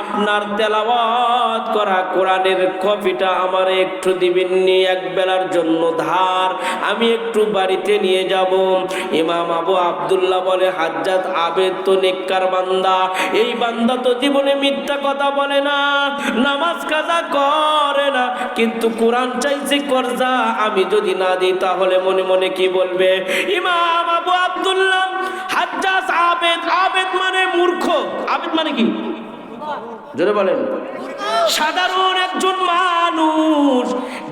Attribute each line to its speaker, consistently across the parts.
Speaker 1: আপনার তেলাওয়াত করা কোরআনের কপিটা আমার একটু দিবেননি এক বেলার জন্য ধার। আমি একটু বাড়িতে নিয়ে যাব। ইমাম আবু আব্দুল্লাহ বলে হাজ্জাত আবেদ তো নেককার বান্দা। এই বান্দা তো জীবনে মিথ্যা কথা বলে না, নামাজ কাজা করে না। কিন্তু কোরআন চাইছে করজা, আমি যদি না দিই তাহলে মনে মনে কি বলবে? ইমাম হাজ্জাজ আবেদ আবেদ মানে মূর্খ আবেদ মানে কি? জোরে বলেন। সাধারণ একজন মানুষ,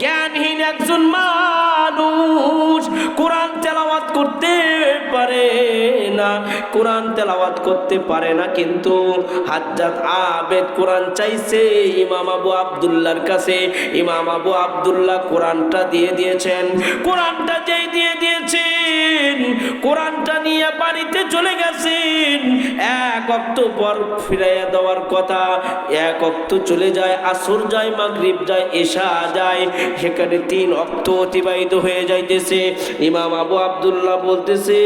Speaker 1: জ্ঞানহীন একজন মানুষ, কোরআন তেলাওয়াত করতে পারে না, কোরআন তেলাওয়াত করতে পারে না, কিন্তু হাজ্জাত আবেদ কোরআন চাইছে। ইমাম আবু আব্দুল্লাহর কাছে, ইমাম আবু আব্দুল্লাহ কোরআনটা দিয়ে দিয়েছেন। কোরআনটা যেই দিয়ে দিয়েছেন, কোরআনটা নিয়ে বাড়িতে চলে গেছেন। এক অক্ত পর ফিরাইয়া দেওয়ার কথা এক অক্ত চলে যায়, আসর যায়, মাগরিব যায়, এশা যায়, সেখানে তিন অক্ত অতিবাহিত হয়ে যাইতেছে। ইমাম আবু আব্দুল্লাহ বলতেছে,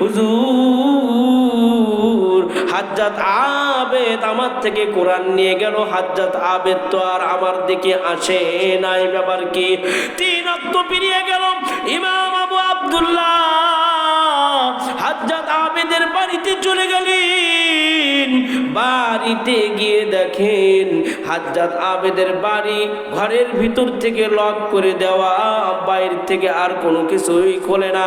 Speaker 1: হুজুর, হাজ্জাত আবেদ আমার থেকে কোরআন নিয়ে গেল, হাজ্জাত আবেদ তো আর আমার দিকে আসে নাই, ব্যাপার কি? তিন অক্ত পেরিয়ে গেল, ইমাম আবু আব্দুল্লাহ হাজ্জাত আবেদের বাড়িতে চলে গেলেন। বাড়িতে গিয়ে দেখেন হাজ্জাত আবেদের বাড়ি ঘরের ভিতর থেকে লক করে দেওয়া, বাইরে থেকে আর কোনো কিছুই খোলে না।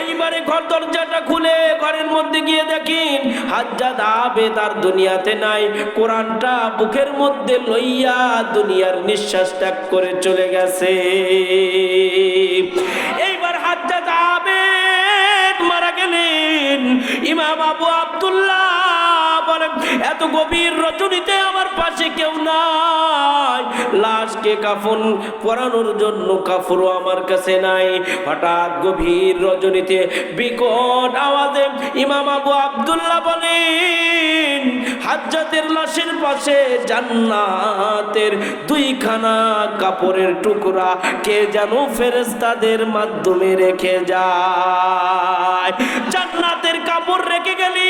Speaker 1: এইবারে ঘর দরজাটা খুলে ঘরের মধ্যে গিয়ে দেখেন হাজ্জাত আবেদ আর দুনিয়াতে নাই। কোরআনটা বুকের মধ্যে লইয়া দুনিয়ার নিঃশ্বাস ত্যাগ করে চলে গেছে। এইবার হাজ্জাত আবেদ মারা গেলেন। ইমাম আবু আব্দুল্লাহ এত গভীর রজনীতে আমার পাশে কেউ নাই। লাশকে কাফন পরানোর জন্য কাফরও আমার কাছে নাই। হঠাৎ গভীর রজনীতে বিকট আওয়াজে ইমাম আবু আব্দুল্লাহ বলেন, হাজ্জাতের লাশের পাশে জান্নাতের দুইখানা কাপড়ের টুকরা কে যেন ফেরেস্তাদের মাধ্যমে রেখে যায়। জান্নাতের কাপড় রেখে সকালবেলা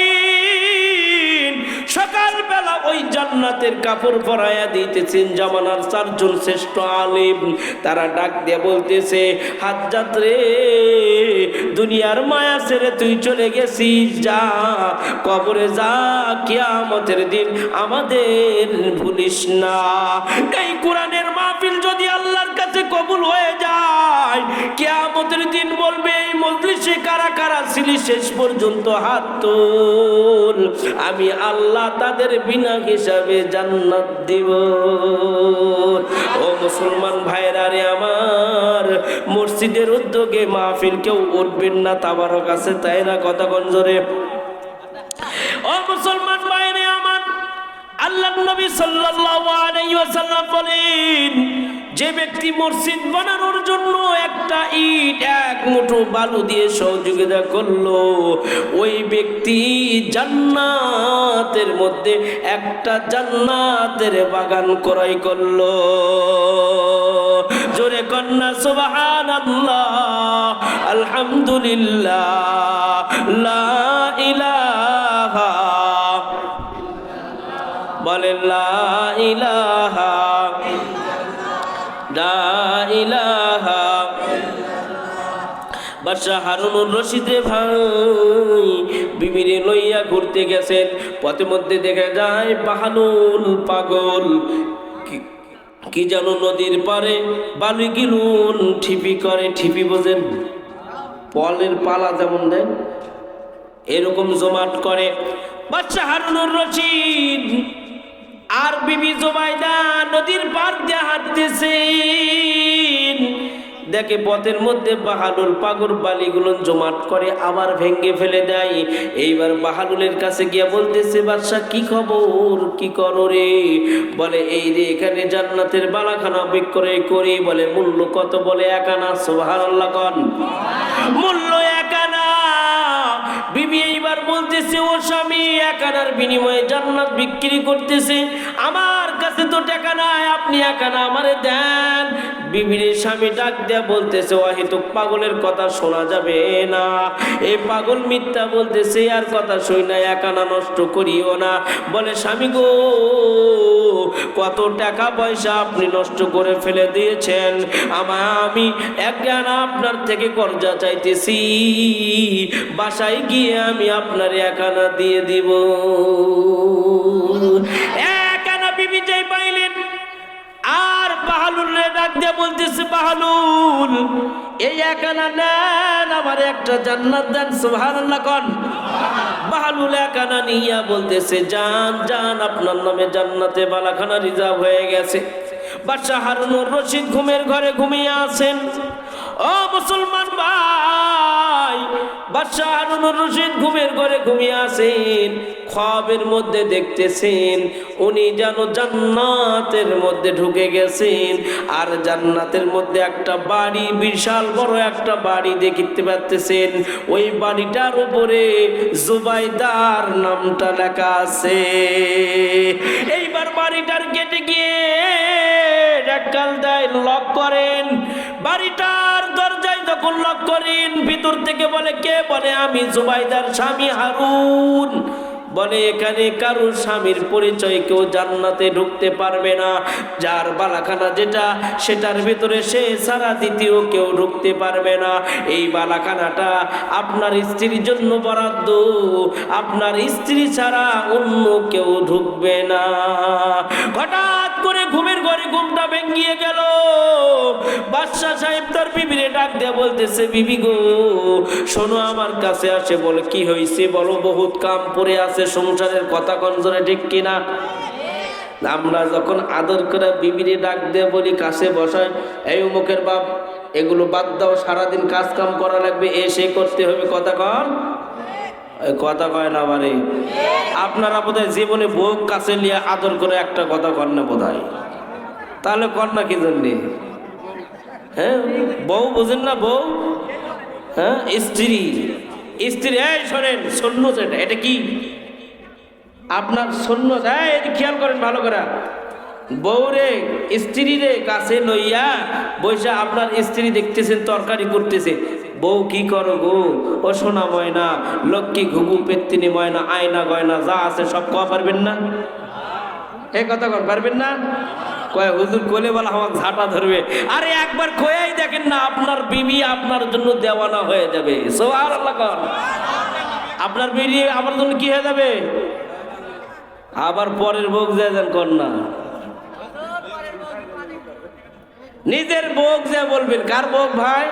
Speaker 1: ওই জান্নাতের কাপড় পরাইয়া দিতেছেন জামানার চারজন শ্রেষ্ঠ আলিম। তারা ডাক দিয়ে বলতেছে, হাজ্জাত রে, দুনিয়ার মায়া ছেড়ে তুই চলে গেছিস, যা, কবরে যা, কিয়ামতের দিন আমাদের ভুলিস না। এই কোরআনের মাহফিল যদি আল্লাহর কাছে কবুল হয়ে যায়, কিয়ামতের দিন মজলিসে কারা কারা ছিলি? শেষ পর্যন্ত হাত তোল। আমি আল্লাহ তাদের বিনা হিসাবে জান্নাত দিব। ও মুসলমান ভাইরা রে আমার, মসজিদের উদ্যোগে মাহফিল কেউ উঠবেন না, তাবারক আছে তাই না? কথা গঞ্জরে ও মুসলমান ভাইরে আমার আল্লাহ নবী সাল্লাল্লাহু আলাইহি ওয়াসাল্লাম বলেন যে ব্যক্তি মসজিদ বানানোর জন্য একটা ইট, এক মুঠো বালু দিয়ে সহযোগিতা করল, ওই ব্যক্তি জান্নাতের মধ্যে একটা জান্নাতের বাগান ক্রয় করল। জোরে কন্যা সুবাহান আলহামদুলিল্লাহ, লা ইলাহা, বলেন লা ইলাহা বাদশাহ হারুনুর রশিদে ভাই বিবিরে লইয়া ঘুরতে গেছেন। পথে মধ্যে দেখা যায় বাহানুল পাগল। কি- যেন নদীর পারে বালু গিলুন ঠিপি করে, ঠিপি বোঝেন? পলের পালা যেমন দেয়, এরকম জমাট করে। বাচ্চা হারুনুর রশিদ, আর বিবি জোবাইদা নদীর পার দিয়ে হাঁটতেছেন দেখে পথের মধ্যে বাহালুল পাগর বালিগুলো জমাট করে আবার ভেঙ্গে ফেলে দেয়। এইবার বাহালুলের কাছে গিয়ে বলতেছে, বাদশা, কি খবর? কি করো রে? বলে, এই রে, এখানে জান্নাতের বালাখানা বিক্রয় করি। বলে, মূল্য কত? বলে একানা সোহান কন। মূল্য একানা বিবি এইবার বলতেছে, ও স্বামী, একানার বিনিময়ে জান্নাত বিক্রি করতেছে। আমার কাছে তো টাকা নাই, আপনি একা না, আমারে দেন। বিবির স্বামী ডাক দেয়া বলতেছে অহেতুক পাগলের কথা শোনা যাবে না। এ পাগল মিথ্যা বলতেছে, আর কথা শুই না একানা নষ্ট করিও না। বলে, স্বামী গো, কত টাকা পয়সা আপনি নষ্ট করে ফেলে দিয়েছেন। আমার আমি একখানা আপনার থেকে কর্জা চাইতেছি। বাসায় গিয়ে আমি আপনার একানা দিয়ে দিব। বাহালুল রে ডাক দিয়ে বলতেছে বাহালুল এই একানা নেন, আমার একটা জান্নাত দেন, সুবহানাল্লাহ কন। বাহালুল একানা নিয়া বলতেছে, জান জান, আপনার নামে জান্নাতে বালাখানা রিজার্ভ হয়ে গেছে। বাদশাহ হারুনুর রশিদ ঘুমের ঘরে ঘুমিয়ে আছেন। ও মুসলমান ভাই, বাদশাহ হারুনুর রশিদ ঘুমের ঘরে ঘুমিয়ে আছেন খবের মধ্যে দেখতেছেন, উনি যেন জান্নাতের মধ্যে ঢুকে গেছেন, আর জান্নাতের মধ্যে একটা বাড়ি, বিশাল বড় একটা বাড়ি দেখতে পাচ্ছেন ওই বাড়িটার উপরে জুবাইদার নামটা লেখা আছে। এইবার বাড়িটার গেটে গিয়ে ডাক্কাল দেয়, লক করেন। যখন করেন, ভিতর থেকে বলে, কে বলে? আমি জুবাইদার স্বামী হারুন। বলে, এখানে কারোর স্বামীর পরিচয় কেউ জান্নাতে ঢুকতে পারবে না। যার বালাখানা যেটা, সেটার ভিতরে সে সারা দ্বিতীয় কেউ ঢুকতে পারবে না। এই বালাখানাটা আপনার স্ত্রীর জন্য বরাদ্দ। আপনার স্ত্রী ছাড়া অন্য কেউ ঢুকবে না। হঠাৎ করে ঘুমের ঘরে ঘুমটা ভেঙিয়ে গেল। বাদশাহ সাহেব তার বিবিরে ডাক দিয়ে বলতেছে, বিবি গো, শোনো আমার কাছে আসে, বলে কি হয়েছে বলো, বহুত কাম পড়ে আছে, সংসারের কথা কনজরে ঠিক কিনা? আমরা যখন আদর করে বিবিরে ডাক দিয়ে বলি, কাছে বসায়, এই অমুকের বাপ, এগুলো বাদ দাও, সারাদিন কাজ কাম করা লাগবে, এসে করতে হবে, কথা কন। কথা কয় না মানে আপনারা বোধহয় জীবনে বউ কাছে নিয়ে আদর করে একটা কথা কন না বোধ তাহলে কর না কি জন্যে? হ্যাঁ? বউ বুঝেন না বউ? হ্যাঁ? স্ত্রী। স্ত্রী, এই শোনেন সৈন্য যেটা, এটা কি? আপনার সৈন্য এই খেয়াল করেন ভালো করে। বউরে স্ত্রী রে কাছে লইয়া বৈশা আপনার স্ত্রী দেখতেছেন, তরকারি করতেছে। বউ কি করো গো? ও সোনা ময়না, লক্ষ্মী, ঘুঘু, পেত্তিনি ময়না, আয়না, গয়না, যা আছে সব খাওয়া পারবেন না? এ কথা কন, পারবেন না? কয়ে, হুজুর কোলে বলা আমার ঝাঁটা ধরবে। আরে একবার কয়াই দেখেন না, আপনার বিবি আপনার জন্য দেওয়ানা হয়ে যাবে। সোহার আল্লাহ আপনার বিবি আমার জন্য কি হয়ে যাবে? আবার পরের ভোগ যায় যান কর না। নিজের ভোগ যা বলবেন, কার ভোগ ভাই?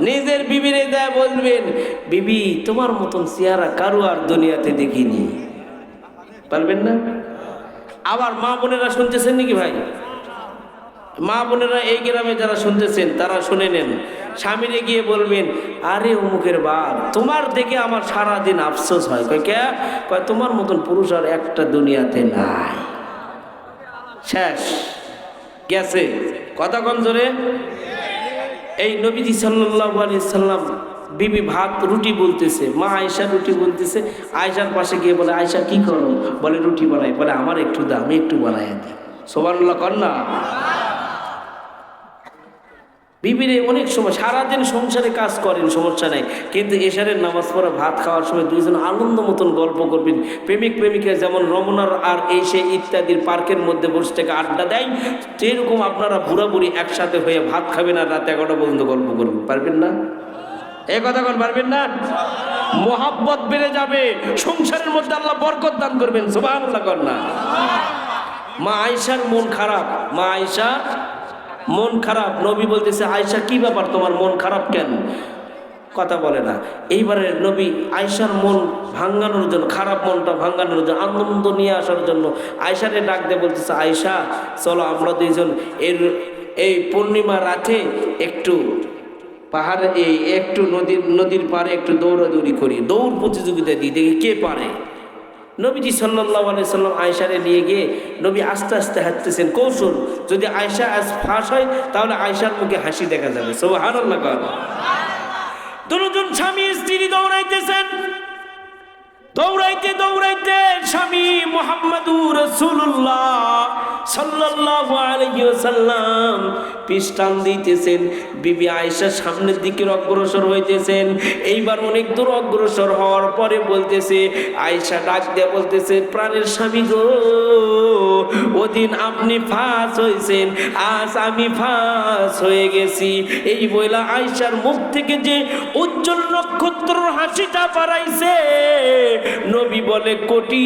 Speaker 1: নিজের বিবিরে দেয় বলবেন, বিবি, তোমার মতন চেহারা কারও আর দুনিয়াতে দেখিনি। পারবেন না? আবার মা বোনেরা শুনতেছেন নাকি ভাই? মা বোনেরা এই গ্রামে যারা শুনতেছেন, তারা শুনে নেন। স্বামীরে গিয়ে বলবেন, আরে অমুকের বাপ, তোমার দেখে আমার সারা দিন আফসোস হয়। কয়, কে? কয়, তোমার মতন পুরুষ আর একটা দুনিয়াতে নাই। শেষ। গেছে। কথা কম জোরে। এই নবীজি সাল্লাহ আলি সাল্লাম বিবি ভাত রুটি বলতেছে, মা আয়সা রুটি বলতেছে আয়সার পাশে গিয়ে বলে আয়সা কি করো? বলে, রুটি বানাই। বলে, আমার একটু দাম একটু বানাই দিই। সোবানুল্লাহ কর না? বিবিরে অনেক সময় সারাদিন সংসারে কাজ করেন, সমস্যা নেই। কিন্তু এশারের নামাজ পড়া, ভাত খাওয়ার সময় দুইজন আনন্দ মতন গল্প করবেন। প্রেমিক প্রেমিকা যেমন রমনার আর এই সে ইত্যাদির পার্কের মধ্যে বসে থেকে আড্ডা দেয়, সেরকম আপনারা বুড়া বুড়ি একসাথে হয়ে ভাত খাবেন আর রাতে এগারোটা পর্যন্ত গল্প করবেন। পারবেন না? এ কথা কোন, পারবেন না? মোহাব্বত বেড়ে যাবে। সংসারের মধ্যে আল্লাহ বরকত দান করবেন। সুবাহ কর না। মা আয়সার মন খারাপ। মা আয়সা মন খারাপ, নবী বলতেছে আয়সা কি ব্যাপার তোমার মন খারাপ কেন? কথা বলে না। এইবারে নবী আয়সার মন ভাঙ্গানোর জন্য, খারাপ মনটা ভাঙ্গানোর জন্য, আনন্দ নিয়ে আসার জন্য আয়সারে ডাক দিয়ে বলতেছে আয়সা চলো আমরা দুইজন এর, এই পূর্ণিমা রাতে একটু পাহাড়ে, এই একটু নদীর নদীর পাড়ে একটু দৌড়াদৌড়ি করি। দৌড় প্রতিযোগিতা দিই দেখি কে পারে। নবীজি সাল্লাহ সাল্লাম আয়সারে নিয়ে গিয়ে নবী আস্তে আস্তে হাঁটতেছেন, কৌশল, যদি আয়সা আজ ফাঁস হয়, তাহলে আয়সার মুখে হাসি দেখা যাবে। সব হারাল্লা কর দুজন স্বামী স্ত্রী দৌড়াইতেছেন। দৌড়াইতে দৌড়াইতে স্বামী মোহাম্মদুর রসুল্লাহ সাল্লাল্লাহু আলাইহি ওয়াসাল্লাম পিস্টান দিতেছেন। বিবি আয়েশা সামনের দিকে অগ্রসর হইতেছেন। এইবার অনেক দূর অগ্রসর হওয়ার পরে বলতেছে, আয়েশা ডাক দিয়ে বলতেছে, প্রাণের স্বামী গো, ওদিন আপনি ফাঁস হয়েছেন আজ আমি ফাঁস হয়ে গেছি। এই বইলা আয়েশার মুখ থেকে যে উজ্জ্বল নক্ষত্র হাসিটা পারাইছে নবী বলে, কোটি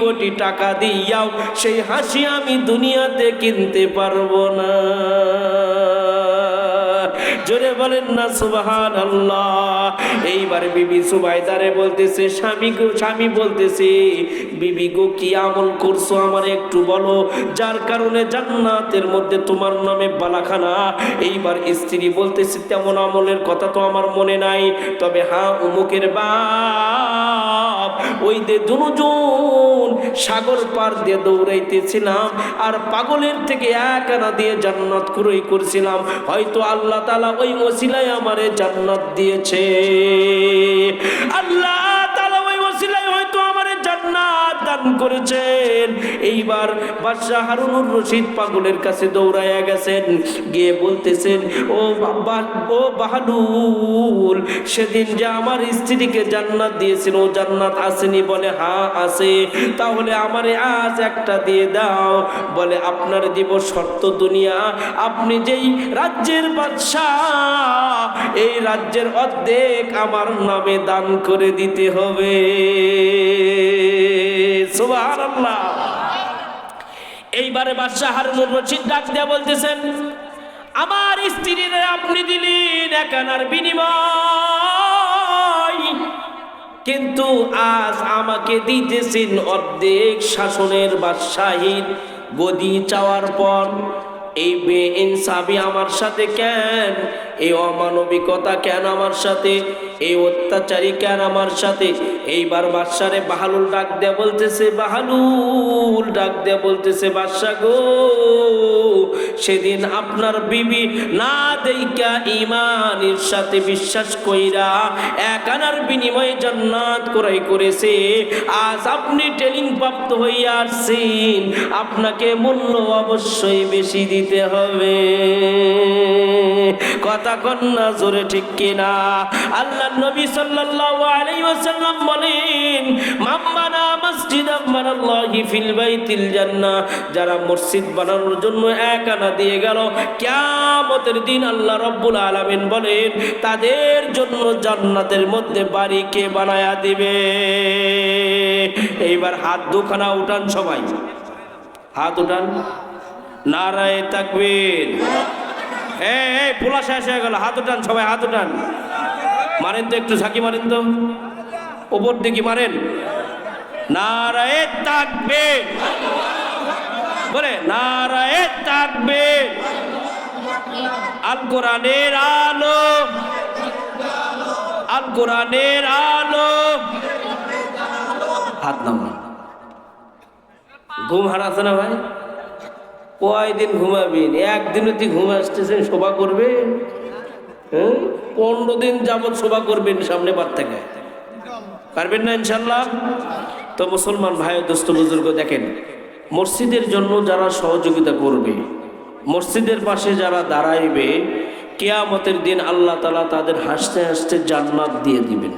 Speaker 1: কোটি টাকা দিয়াও, সেই হাসি আমি দুনিয়াতে কিনতে পারব না। জোরে বলেন না সুবাহান আল্লাহ এইবার বিবি সুবাইদারে বলতেছে, স্বামী গো, স্বামী বলতেছে, বিবি গো, কি আমল করছ আমার একটু বলো? যার কারণে জান্নাতের মধ্যে তোমার নামে বালাখানা। এইবার স্ত্রী বলতেছে, তেমন আমলের কথা তো আমার মনে নাই। তবে হ্যাঁ উমুকের বাপ ওই যে দুজন সাগর পার দিয়ে দৌড়াইতেছিলাম আর পাগলের থেকে এক আনা দিয়ে জান্নাত কুরই করছিলাম। হয়তো আল্লাহ তালা ওই ওসিলায় আমারে জান্নাত দিয়েছে। আল্লাহ! দান করেছেন। এইবার বাদশাহ হারুনুর রশিদ পাগলের কাছে দৌড়াইয়া গেছেন, গিয়ে বলতেছেন, ও ও বাহাদুর, সেদিন যে আমার স্ত্রীকে জান্নাত দিয়েছিল, ও জান্নাত আসেনি বলে হ্যাঁ আছে। তাহলে আমারে আজ একটা দিয়ে দাও। বলে, আপনার দিব শর্ত দুনিয়া। আপনি যেই রাজ্যের বাদশাহ, এই রাজ্যের অর্ধেক আমার নামে দান করে দিতে হবে। এইবারে বাদশাহ হারুনুর রশিদ ডাক দেয়া বলতেছেন, আমার স্ত্রীর আপনি দিলেন একানার বিনিময়। কিন্তু আজ আমাকে দিতেছেন অর্ধেক শাসনের বাদশাহীর গদি চাওয়ার পর। এই বে ইনসাফি আমার সাথে কেন? এই অমানবিকতা কেন আমার সাথে? এই অত্যাচারী কেন আমার সাথে। এইবার বাদশারে বাহালুল ডাক দেয়া বলতেছে, বাহালুল ডাক দেয়া বলতেছে, বাদশা গো, সেদিন আপনার বিবি না দেইকা ইমানের সাথে বিশ্বাস কইরা এক আনার বিনিময়ে জান্নাত করাই করেছে। আজ আপনি ট্রেনিং প্রাপ্ত হইয়া আসছেন, আপনাকে মূল্য অবশ্যই বেশি দিতে হবে। কথা কন্যা জোরে ঠিক কিনা। আল্লাহ নবী সাল্লাল্লাহু আলাইহি ওয়াসাল্লাম বলেন, মাম্মানা মসজিদ আমানাল্লাহি ফিল বাইতিল জান্নাহ। যারা মসজিদ বানানোর জন্য এক আনা দিয়ে গেল, কিয়ামতের দিন আল্লাহ রাব্বুল আলামিন বলেন, তাদের জন্য জান্নাতের মধ্যে বাড়ি কে বানায়া দিবে? এইবার হাত দুখানা উঠান সবাই। হাত উঠান। নারায় তাকবীর। এই পোলা শেষ হয়ে গেল। হাত উঠান সবাই, হাত উঠান। মারেন তো একটু, ঝাঁকি মারেন তো। ওপর দিকে মারেন। নারায় তাকবে বলে, নারায় তাকবে আল কোরআনের আলো। আল কোরআনের আলো। হাত নামান ঘুম হারাছে না ভাই? কয়দিন ঘুমাবেন একদিন তুই ঘুম আসতেছেন শোভা করবে? হ্যাঁ পনেরো দিন যাবৎ শোভা করবেন সামনে বার থেকে। পারবেন না ইনশাল্লাহ তো মুসলমান ভাই দোস্ত বুজুর্গ, দেখেন, মসজিদের জন্য যারা সহযোগিতা করবে, মসজিদের পাশে যারা দাঁড়াইবে, কেয়ামতের দিন আল্লাহ তালা তাদের হাসতে হাসতে জান্নাত দিয়ে দিবেন।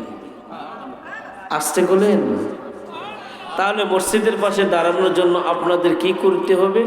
Speaker 1: আসতে বলেন। তাহলে মসজিদের পাশে দাঁড়ানোর জন্য আপনাদের কি করতে হবে?